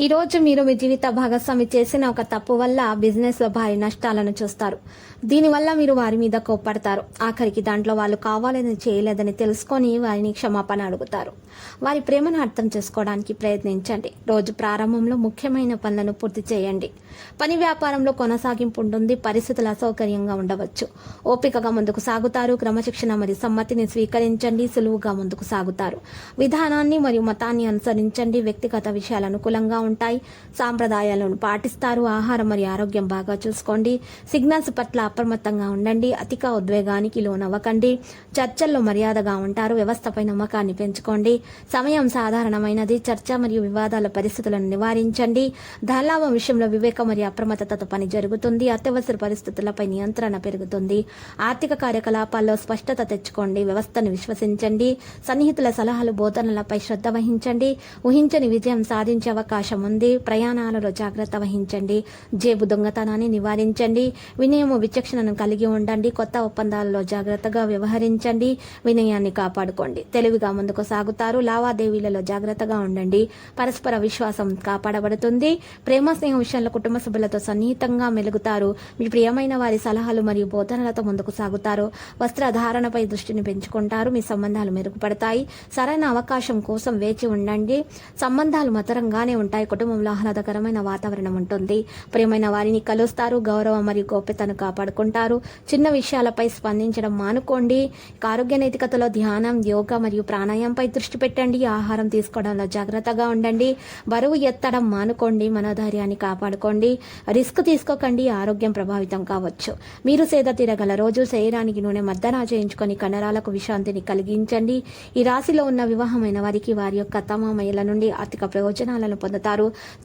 ఈ రోజు మీరు మీ జీవిత భాగస్వామి చేసిన ఒక తప్పు వల్ల బిజినెస్లో భారీ నష్టాలను చూస్తారు. దీనివల్ల మీరు వారి మీద కోప్పడతారు. ఆఖరికి దాంట్లో వాళ్ళు కావాలని చేయలేదని తెలుసుకొని వారిని క్షమాపణ అడుగుతారు. వారి ప్రేమను అర్థం చేసుకోవడానికి ప్రయత్నించండి. రోజు ప్రారంభంలో ముఖ్యమైన పనులను పూర్తి చేయండి. పని వ్యాపారంలో కొనసాగింపు ఉంటుంది. పరిస్థితులు అసౌకర్యంగా ఉండవచ్చు. ఓపికగా ముందుకు సాగుతారు. క్రమశిక్షణ మరియు సమ్మతిని స్వీకరించండి. సులువుగా ముందుకు సాగుతారు. విధానాన్ని మరియు మతాన్ని అనుసరించండి. వ్యక్తిగత విషయాలు అనుకూలంగా ఉంటాయి. సాంప్రదాయాలను పాటిస్తారు. ఆహారం మరియు ఆరోగ్యం బాగా చూసుకోండి. సిగ్నల్స్ పట్ల అప్రమత్తంగా ఉండండి. అధిక ఉద్వేగానికి లోనవ్వకండి. చర్చల్లో మర్యాదగా ఉంటారు. వ్యవస్థపై నమ్మకాన్ని పెంచుకోండి. సమయం సాధారణమైనది. చర్చ మరియు వివాదాల పరిస్థితులను నివారించండి. ధనలాభం విషయంలో వివేకం మరియు అప్రమత్తతతో పని జరుగుతుంది. అత్యవసర పరిస్థితులపై నియంత్రణ పెరుగుతుంది. ఆర్థిక కార్యకలాపాల్లో స్పష్టత తెచ్చుకోండి. వ్యవస్థను విశ్వసించండి. సన్నిహితుల సలహాలు బోధనలపై శ్రద్ధ వహించండి. ఊహించని విజయం సాధించే అవకాశం ఉంది ప్రయాణాలలో జాగ్రత్త వహించండి. జేబు దొంగతనాన్ని నివారించండి. వినయము విచక్షణను కలిగి ఉండండి. కొత్త ఒప్పందాలలో జాగ్రత్తగా వ్యవహరించండి. వినయాన్ని కాపాడుకోండి. తెలివిగా ముందుకు సాగుతారు. లావాదేవీలలో జాగ్రత్తగా ఉండండి. పరస్పర విశ్వాసం కాపాడబడుతుంది. ప్రేమ స్నేహం విషయంలో కుటుంబ సభ్యులతో సన్నిహితంగా మెలుగుతారు. మీ ప్రియమైన వారి సలహాలు మరియు బోధనలతో ముందుకు సాగుతారు. వస్త్రధారణపై దృష్టిని పెంచుకుంటారు. మీ సంబంధాలు మెరుగుపడతాయి. సరైన అవకాశం కోసం వేచి ఉండండి. సంబంధాలు మధురంగానే ఉంటాయి. కుటుంబంలో ఆహ్లాదకరమైన వాతావరణం ఉంటుంది. ప్రియమైన వారిని కలుస్తారు. గౌరవం మరియు గోప్యతను కాపాడుకుంటారు. చిన్న విషయాలపై స్పందించడం మానుకోండి. ఆరోగ్య నైతికతలో ధ్యానం యోగా మరియు ప్రాణాయంపై దృష్టి పెట్టండి. ఆహారం తీసుకోవడంలో జాగ్రత్తగా ఉండండి. బరువు ఎత్తడం మానుకోండి. మనోధైర్యాన్ని కాపాడుకోండి. రిస్క్ తీసుకోకండి. ఆరోగ్యం ప్రభావితం కావచ్చు. మీరు సేద తీరగల రోజు శరీరానికి నూనె మద్దన చేయించుకొని కండరాలకు విశ్రాంతిని కలిగించండి. ఈ రాశిలో ఉన్న వివాహమైన వారికి వారి యొక్క తమ మహిళ నుండి ఆర్థిక ప్రయోజనాలను పొందుతారు.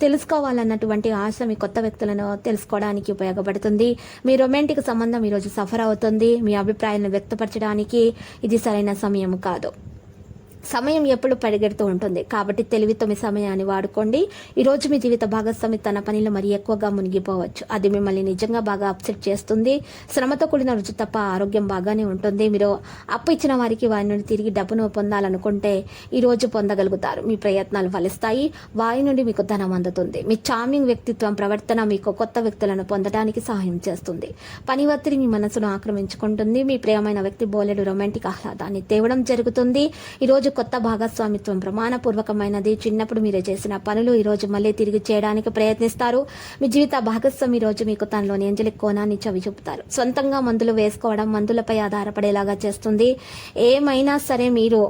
తెలుసుకోవాలన్నటువంటి ఆశ మీ కొత్త వ్యక్తులను తెలుసుకోవడానికి ఉపయోగపడుతుంది. మీ రొమాంటిక్ సంబంధం ఈరోజు సఫర్ అవుతుంది. మీ అభిప్రాయాలను వ్యక్తపరచడానికి ఇది సరైన సమయం కాదు. సమయం ఎప్పుడు పరిగెడుతూ ఉంటుంది. కాబట్టి తెలివితో సమయాన్ని వాడుకోండి. ఈరోజు మీ జీవిత భాగస్వామి తన పనిలో మరి ఎక్కువగా మునిగిపోవచ్చు. అది మిమ్మల్ని నిజంగా బాగా అప్సెట్ చేస్తుంది. శ్రమతో కూడిన రుచి తప్ప ఆరోగ్యం బాగానే ఉంటుంది. మీరు అప్పు ఇచ్చిన వారికి వారి నుండి తిరిగి డబ్బును పొందాలనుకుంటే ఈరోజు పొందగలుగుతారు. మీ ప్రయత్నాలు ఫలిస్తాయి. వారి నుండి మీకు ధనం అందుతుంది. మీ చార్మింగ్ వ్యక్తిత్వం ప్రవర్తన మీకు కొత్త వ్యక్తులను పొందడానికి సహాయం చేస్తుంది. పని ఒత్తిడి మీ మనసును ఆక్రమించుకుంటుంది. మీ ప్రియమైన వ్యక్తి బోలెడు రొమాంటిక్ ఆహ్లాదాన్ని తేవడం జరుగుతుంది. ఈరోజు కొత్త భాగస్వామిత్వం ప్రమాణపూర్వకమైనది. చిన్నప్పుడు మీరు చేసిన పనులు ఈరోజు మళ్ళీ తిరిగి చేయడానికి ప్రయత్నిస్తారు. మీ జీవిత భాగస్వామి రోజు మీకు తనలోని ఎంజలిక్ కోణాన్ని చవి చూపుతారు. సొంతంగా మందులు వేసుకోవడం మందులపై ఆధారపడేలాగా చేస్తుంది. ఏమైనా సరే మీరు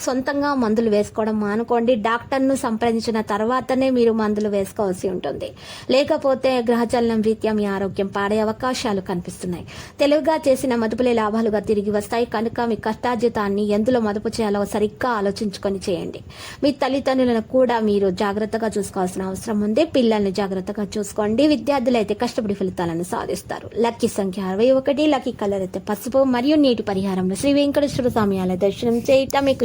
సొంతంగా మందులు వేసుకోవడం మానుకోండి. డాక్టర్ను సంప్రదించిన తర్వాతనే మీరు మందులు వేసుకోవాల్సి ఉంటుంది. లేకపోతే గ్రహచలనం రీత్యా మీ ఆరోగ్యం పాడే అవకాశాలు కనిపిస్తున్నాయి. తెలివిగా చేసిన మదుపులే లాభాలుగా తిరిగి వస్తాయి. కనుక మీ కష్టార్జితాన్ని ఎందులో మదుపు చేయాలో సరిగ్గా ఆలోచించుకొని చేయండి. మీ తల్లిదండ్రులను కూడా మీరు జాగ్రత్తగా చూసుకోవాల్సిన అవసరం ఉంది. పిల్లల్ని జాగ్రత్తగా చూసుకోండి. విద్యార్థులు అయితే కష్టపడి ఫలితాలను సాధిస్తారు. లక్కీ సంఖ్య అరవై ఒకటి లక్కీ కలర్ అయితే పసుపు మరియు నీటి పరిహారంలో శ్రీ వెంకటేశ్వర స్వామి ఆలయ దర్శనం చేయటం మీకు